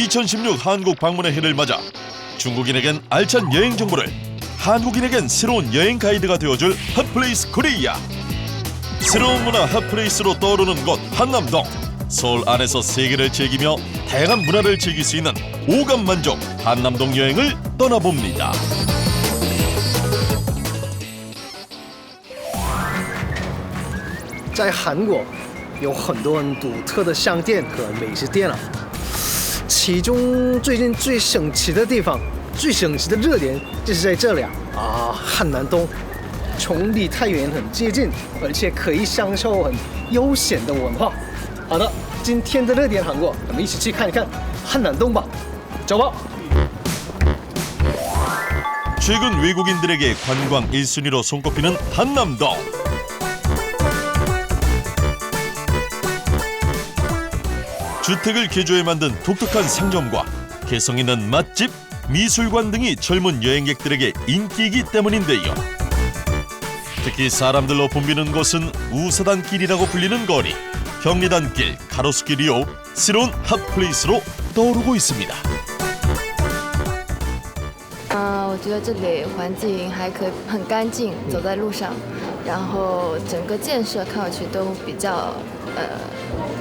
2016 한국 방문의 해를 맞아 중국인에겐 알찬 여행 정보를 한국인에겐 새로운 여행 가이드가 되어줄 핫플레이스 코리아 새로운 문화 핫플레이스로 떠오르는 곳 한남동 서울 안에서 세계를 즐기며 다양한 문화를 즐길 수 있는 오감 만족 한남동 여행을 떠나봅니다 在韩国有很多很独特的商店和美食店啊， 其中最近最神奇的地方、最神奇的热点就是在这里啊！啊，汉南东，从梨泰院很接近，而且可以享受很悠闲的文化。好的，今天的热点韩国，我们一起去看一看汉南东吧，走吧。 최근 외국인들에게 관광 1순위로 손꼽히는 한남동 주택을 개조해 만든 독특한 상점과 개성 있는 맛집, 미술관 등이 젊은 여행객들에게 인기이기 때문인데요. 특히 사람들로 붐비는 곳은 우사단길이라고 불리는 거리, 경리단길, 가로수길이요 새로운 핫플레이스로 떠오르고 있습니다. 嗯，我觉得这里环境还可以，很干净，走在路上，然后整个建设看上去都比较呃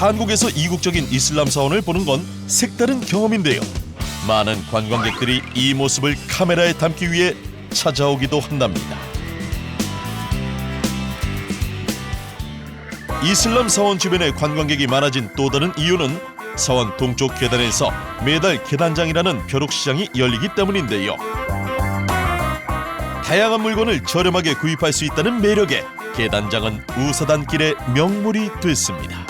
한국에서 이국적인 이슬람 사원을 보는 건 색다른 경험인데요. 많은 관광객들이 이 모습을 카메라에 담기 위해 찾아오기도 한답니다. 이슬람 사원 주변에 관광객이 많아진 또 다른 이유는 사원 동쪽 계단에서 매달 계단장이라는 벼룩시장이 열리기 때문인데요. 다양한 물건을 저렴하게 구입할 수 있다는 매력에 계단장은 우사단길의 명물이 됐습니다.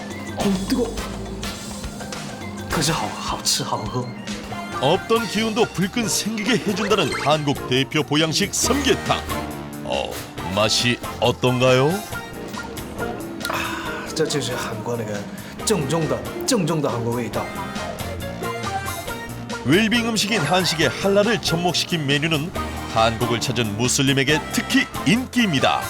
好뜨거。可是好好吃，好喝。 없던 기운도 불끈 생기게 해준다는 한국 대표 보양식 삼계탕. 어, 맛이 어떤가요? 这就是韩国那个正宗的正宗的韩国味道。 웰빙 음식인 한식에 할랄을 접목시킨 메뉴는 한국을 찾은 무슬림에게 특히 인기입니다.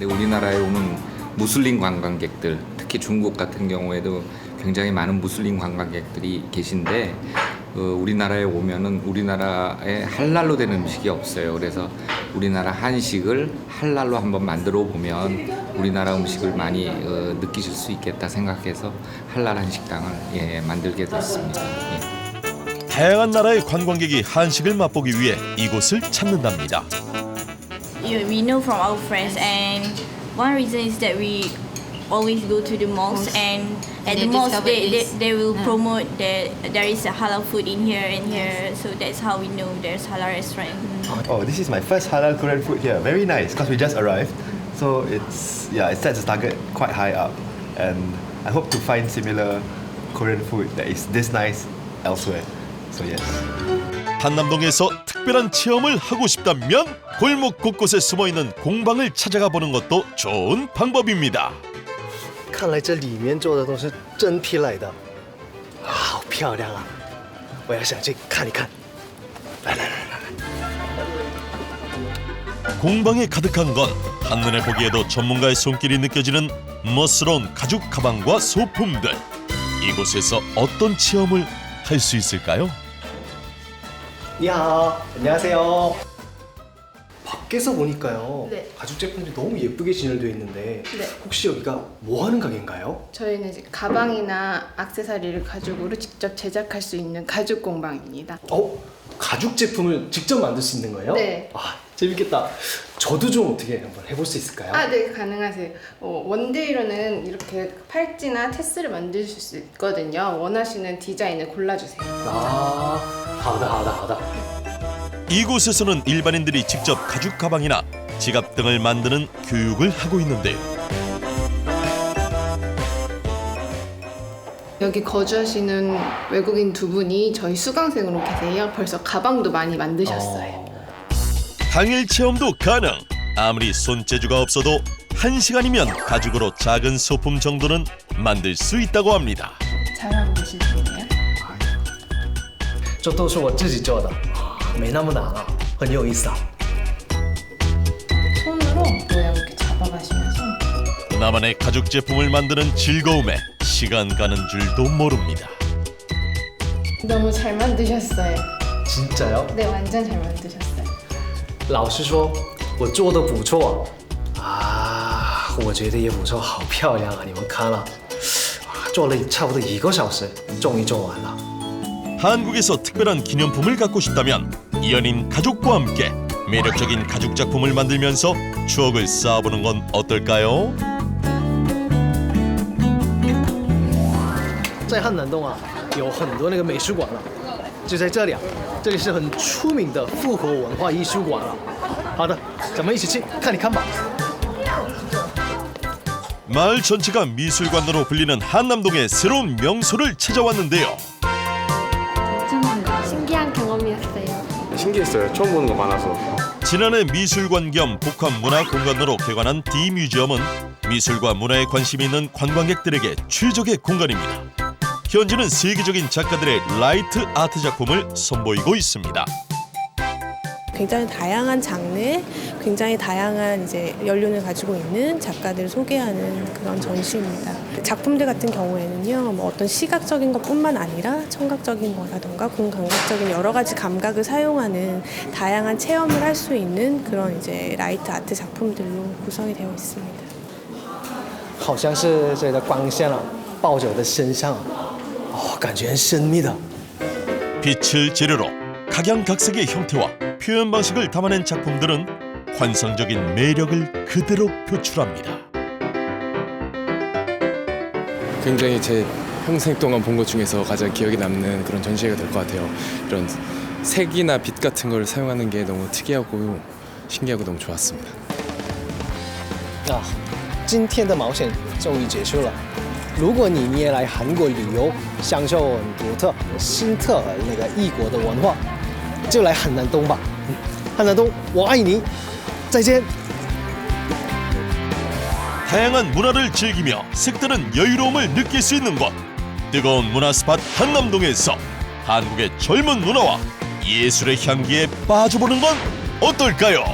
근데 우리나라에 오는 무슬림 관광객들, 특히 중국 같은 경우에도 굉장히 많은 무슬림 관광객들이 계신데 어, 우리나라에 오면은 우리나라에 할랄로 된 음식이 없어요. 그래서 우리나라 한식을 할랄로 한번 만들어 보면 우리나라 음식을 많이 어, 느끼실 수 있겠다 생각해서 할랄 한식당을 예, 만들게 됐습니다. 예. 다양한 나라의 관광객이 한식을 맛보기 위해 이곳을 찾는답니다. You, we know from our friends and one reason is that we always go to the mosque and at They the mosque discovered they, they, they will promote that there is a halal food in here and here so that's how we know there's halal restaurant. Mm. Oh, this is my first halal Korean food here. Very nice because we just arrived. So it's yeah, it sets the target quite high up, and I hope to find similar Korean food that is this nice elsewhere. So yes. 한남동에서 특별한 체험을 하고 싶다면 골목 곳곳에 숨어 있는 공방을 찾아가 보는 것도 좋은 방법입니다.看来这里面做的都是真皮来的，啊好漂亮啊！我也想去看一看。来来来来来， 공방에 가득한 건 한눈에 보기에도 전문가의 손길이 느껴지는 멋스러운 가죽 가방과 소품들. 이곳에서 어떤 체험을 할 수 있을까요? 你好， 안녕하세요. 밖에서 보니까요. 네. 가죽 제품들이 너무 예쁘게 진열되어 있는데 네. 혹시 여기가 뭐 하는 가게인가요? 저희는 이제 가방이나 액세서리를 가죽으로 직접 제작할 수 있는 가죽 공방입니다. 어? 가죽 제품을 직접 만들 수 있는 거예요? 네. 아 재밌겠다. 저도 좀 어떻게 한번 해볼 수 있을까요? 아, 네, 가능하세요. 어, 원데이로는 이렇게 팔찌나 테스를 만드실 수 있거든요. 원하시는 디자인을 골라주세요. 아, 하다 하다 하다. 이곳에서는 일반인들이 직접 가죽 가방이나 지갑 등을 만드는 교육을 하고 있는데요. 여기 거주하시는 외국인 두 분이 저희 수강생으로 계세요. 벌써 가방도 많이 만드셨어요. 아, 당일 체험도 가능. 아무리 손재주가 없어도 한 시간이면 가죽으로 작은 소품 정도는 만들 수 있다고 합니다. 잘하고 계실 중이에요? 这都是我自己做的，啊没那么难啊，很有意思啊。 손으로 모양 이렇게 잡아가시면서 나만의 가죽 제품을 만드는 즐거움에 시간 가는 줄도 모릅니다. 너무 잘 만드셨어요. 真的哟。 네, 완전 잘 만드셨어요. 老实说，我做的不错啊，我觉得也不错，好漂亮啊！你们看了，啊，做了差不多一个小时，终于做完了。 한국에서 특별한 기념품을 갖고 싶다면 이연인 가족과 함께 매력적인 가죽 작품을 만들면서 추억을 쌓아보는 건 어떨까요? 在汉南洞啊，有很多那个美术馆了， 就在这里啊，这里是很出名的复合文化艺术馆了。好的，咱们一起去看一看吧。 마을 전체가 미술관으로 불리는 한남동의 새로운 명소를 찾아왔는데요. 신기한 경험이었어요. 신기했어요. 처음 보는 거 많아서. 지난해 미술관 겸 복합 문화 공간으로 개관한 D 뮤지엄은 미술과 문화에 관심이 있는 관광객들에게 최적의 공간입니다. 현재는 세계적인 작가들의 라이트 아트 작품을 선보이고 있습니다. 굉장히 다양한 장르, 굉장히 다양한 이제 연륜을 가지고 있는 작가들을 소개하는 그런 전시입니다. 작품들 같은 경우에는요, 뭐 어떤 시각적인 것뿐만 아니라 청각적인 거라던가 공감각적인 여러 가지 감각을 사용하는 다양한 체험을 할 수 있는 그런 이제 라이트 아트 작품들로 구성이 되어 있습니다. 好像是这个光线啊，抱着我的身上啊， 哦，感觉很神秘的。 빛을 재료로 각양각색의 형태와 표현 방식을 담아낸 작품들은 환상적인 매력을 그대로 표출합니다. 굉장히 제 평생 동안 본 것 중에서 가장 기억에 남는 그런 전시회가 될 것 같아요. 이런 색이나 빛 같은 걸 사용하는 게 너무 특이하고 신기하고 너무 좋았습니다. 啊，今天的冒险终于结束了。 如果你也来韩国旅游，享受很独特、新特那个异国的文化，就来汉南东吧。嗯汉南东，我爱你，再见。 다양한 문화를 즐기며 색다른 여유로움을 느낄 수 있는 곳 뜨거운 문화 스팟 한남동에서 한국의 젊은 문화와 예술의 향기에 빠져보는 건 어떨까요?